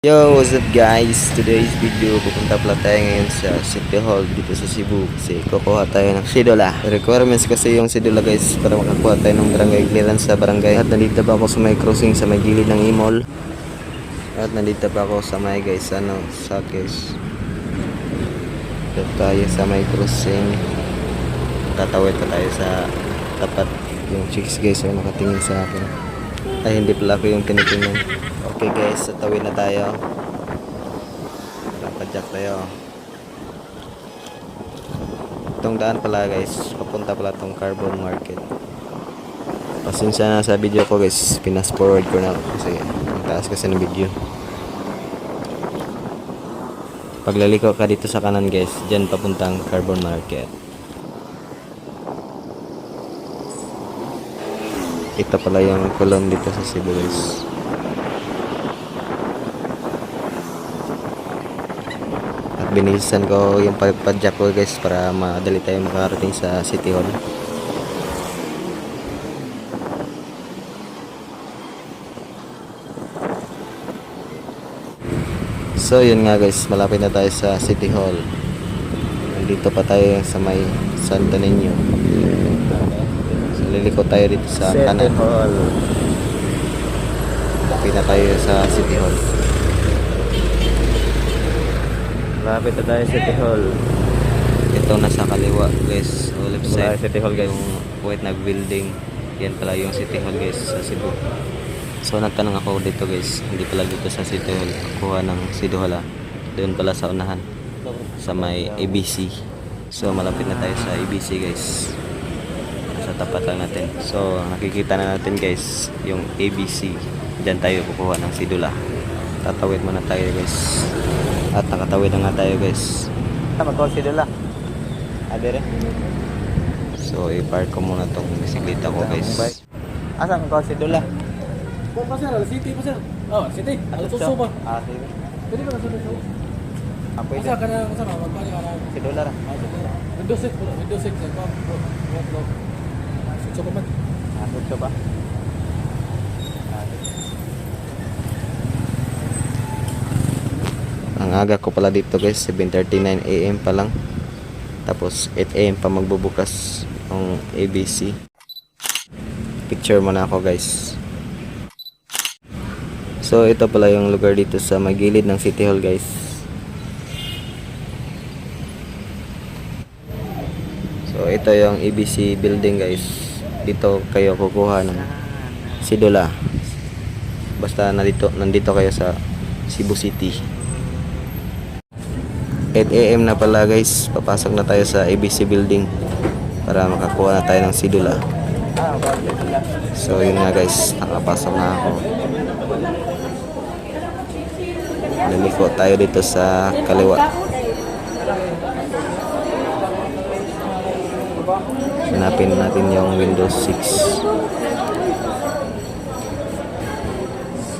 Yo, what's up guys? Today's video, pupunta pala tayo ngayon sa City Hall dito sa Cebu kasi kukuha tayo ng sidula. Requirements kasi yung sidula guys para makakuha tayo ng barangay clearance sa barangay. At nandito pa ako sa may crossing sa may gilid ng Imol. At nandito pa ako sa may guys, ano, sa guys. Dito tayo sa may crossing. Tatawid pa tayo sa tapat. Yung chicks guys ay nakatingin sa akin. Ay, hindi pala ako yung tinitingnan. Okay guys, so tawid na tayo. Napadyak tayo. Itong daan pala guys, papunta pala tong carbon market. Pasensya na sa video ko guys, pinas forward ko na kasi ang taas kasi ng video. Paglaliko ka dito sa kanan guys, dyan papuntang carbon market. Ito pala yung kulon dito sa Cebu guys. At binisan ko yung pagpadyak ko guys para madali tayo makarating sa City Hall. So yun nga guys, malapit na tayo sa City Hall. Nandito pa tayo sa may Santa Niño. So liliko tayo dito sa kanan. Hall. Malapit na tayo sa City Hall. Malapit na tayo City Hall. Ito nasa kaliwa guys, o left side. City Hall, guys. Yung white na building. Yan pala yung City Hall guys sa Cebu. So nagtanong ako dito guys, hindi pala dito sa City Hall. Kuha ng City Hall ah. Doon pala sa unahan. Sa may ABC. So malapit na tayo sa ABC guys. Sa tapat lang natin. So nakikita na natin guys yung ABC. Diyan tayo kukuha ng sidula. Tatawid muna tayo guys. At nakatawid na nga tayo guys. Tama ko si Dula. Adere. So, i-park ko muna tong bisikleta ko, guys. Asan ko si Dula? Po pa sir, city pa sir. Oh, city. Ano suso ba? Ah, sige. Pwede ba sa suso? Ah, pwede. Asa ka na sa na magpali ka na. Si Dula ra. Ah, sige. Windows 6, Windows 6 pa. What lo? Suso pa man. Ah, gusto ba? Ah, Ang aga ko pala dito, guys. 7.39 a.m. pa lang. Tapos, 8 a.m. pa magbubukas ng ABC. Picture mo na ako, guys. So, ito pala yung lugar dito sa magilid ng City Hall, guys. So, ito yung ABC building, guys. Dito kayo kukuha ng sidula. Basta nandito, nandito kayo sa Cebu City. 8 a.m. na pala guys, papasok na tayo sa ABC building para makakuha na tayo ng sidula. So yun nga guys, nakapasok na ako. Liliko tayo dito sa kaliwa. Hanapin natin yung Windows 6.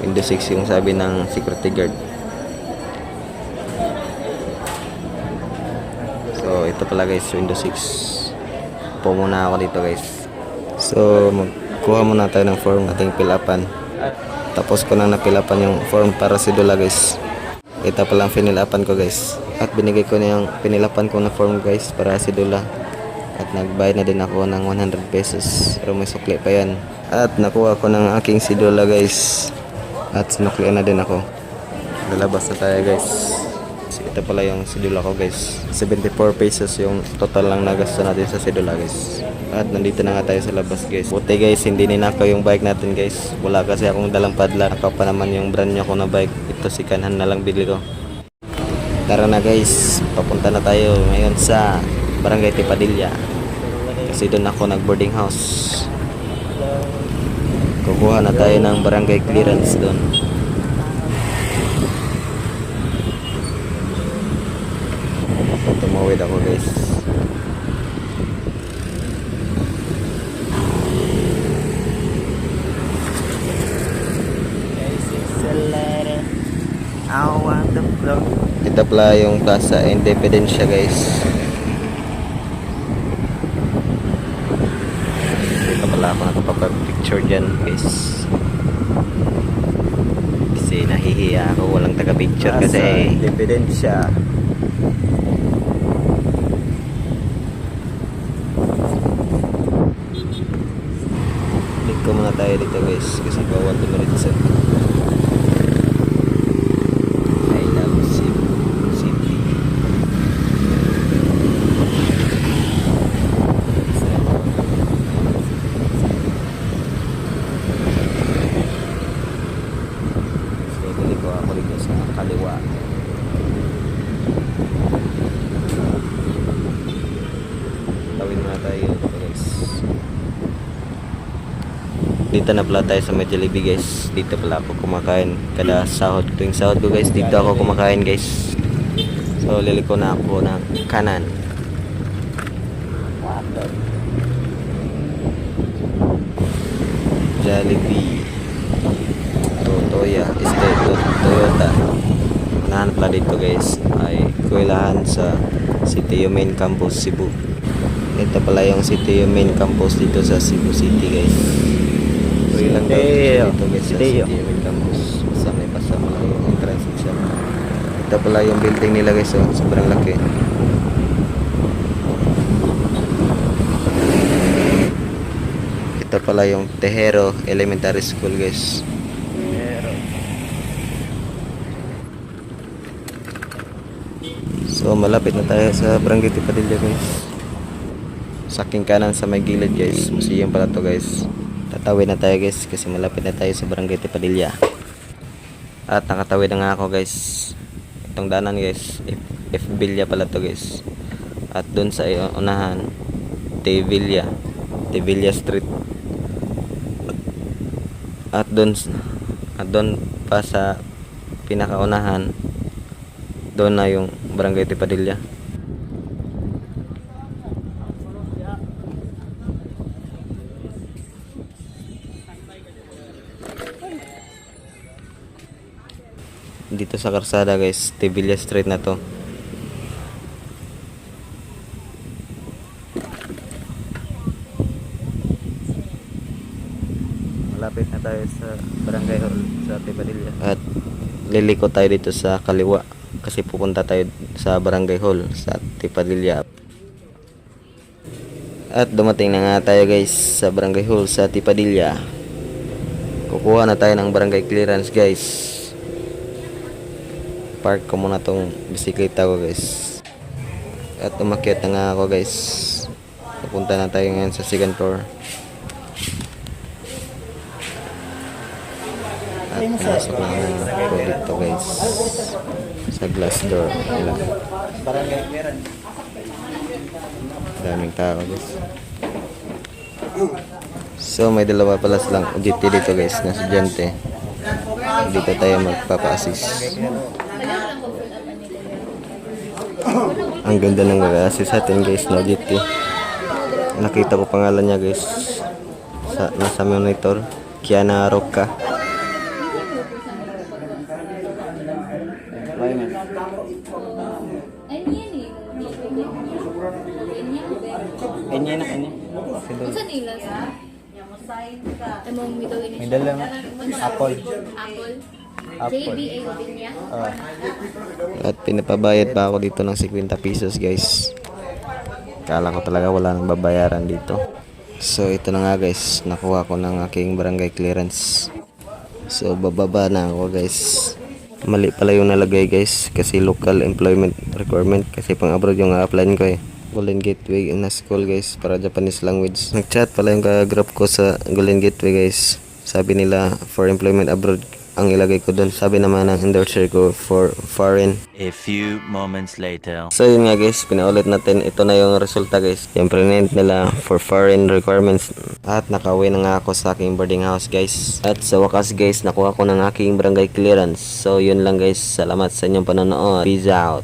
Windows 6 yung sabi ng security guard. So, ito pala guys, Windows 6. Po muna ako dito guys. So, magkuha muna tayo ng form ating pilapan. Tapos ko na napilapan yung form para si Dula guys. Ito pala ang pinilapan ko guys. At binigay ko na yung pinilapan ko na form guys para si Dula. At nagbayad na din ako ng 100 pesos. Pero may sukli pa yan. At nakuha ko ng aking si Dula guys. At sinuklian na din ako. Lalabas na tayo guys. Ito pala yung sidula ko guys. 74 pesos yung total lang nagasto natin sa sidula guys. At nandito na nga tayo sa labas guys. Buti guys, hindi ninakaw yung bike natin guys. Wala kasi akong dalang padla. Nakaw pa naman yung brand nyo ko na bike. Ito si Kanhan na lang bili ko. Tara na guys, papunta na tayo ngayon sa Barangay Tipadilla. Kasi doon ako nag boarding house. Kukuha na tayo ng barangay clearance doon. Tumawid ako guys. Ito pala yung Plaza Independencia guys. Dito pala ako nakapapag-picture dyan guys. Kasi nahihiya ako, walang taga-picture kasi Ebidensya. Click ko muna tayo dito guys kasi bawal dumiritso. I love Cebu City. So, ko ako dito sa kaliwa. Tawid muna tayo guys. Dito na pala tayo sa may Jollibee guys. Dito pala ako kumakain. Kada sahod, tuwing sahod ko guys, dito ako kumakain guys. So liliko na ako ng kanan. Jollibee. Totoya. Este, to- Toyota. Unahan pala dito guys ay kuwilahan sa CTU Main Campus Cebu. Ito pala yung CTU Main Campus dito sa Cebu City guys. Free lang daw CTU. dito guys sa CTU. CTU Main Campus. Basta may pasama lang yung entrance exam. Ito pala yung building nila guys oh. Sobrang laki. Ito pala yung Tejero Elementary School guys. So malapit na tayo sa Barangay Tipadilla guys. Sa aking kanan sa may gilid guys. Museum pala to guys. Tatawid na tayo guys kasi malapit na tayo sa Barangay Tipadilla. At nakatawid na nga ako guys. Itong danan guys. F, F Villa pala to guys. At dun sa unahan. T Villa. T Villa Street. At dun at dun pa sa pinakaunahan doon na yung barangay Tipadilla. Dito sa Karsada guys, Tibilla Street na to. malapit na tayo sa barangay hall sa Tipadilla. At liliko tayo dito sa kaliwa kasi pupunta tayo sa barangay hall sa Tipadilla. At dumating na nga tayo guys sa barangay hall sa Tipadilla. Kukuha na tayo ng barangay clearance guys. Park ko muna tong bisikleta ko guys. At umakyat na nga ako guys. Pupunta na tayo ngayon sa second floor. At pumasok na ako dito guys. Sa glass door nila. Daming tao guys. So may dalawa pala silang OJT dito guys na estudyante. Dito tayo magpapa-assist. Ang ganda ng mag-assist atin guys na OJT. Nakita ko pangalan niya guys. Sa, nasa monitor. Kiana Roca. Ano eh? Enye na. Kung saan nila sa? Among middle. May dala Apple. Apple. Apple. Ah, At pinapabayad pa ako dito ng 50 pesos guys. Kala ko talaga wala nang babayaran dito. So ito na nga guys, nakuha ko ng aking barangay clearance. So bababa na ako guys. Mali pala yung nalagay guys kasi local employment requirement kasi pang abroad yung a-apply ko eh. Golden Gateway na school guys para Japanese language. Nag-chat pala yung ka-group ko sa Golden Gateway guys. Sabi nila for employment abroad ang ilagay ko doon. Sabi naman ng endorser ko for foreign A few moments later. So yun nga guys, pinaulit natin. Ito na yung resulta guys. Yung print nila for foreign requirements. At nakauwi na nga ako sa aking boarding house guys. At sa wakas guys, nakuha ko ng aking barangay clearance. So yun lang guys. Salamat sa inyong panonood. Peace out.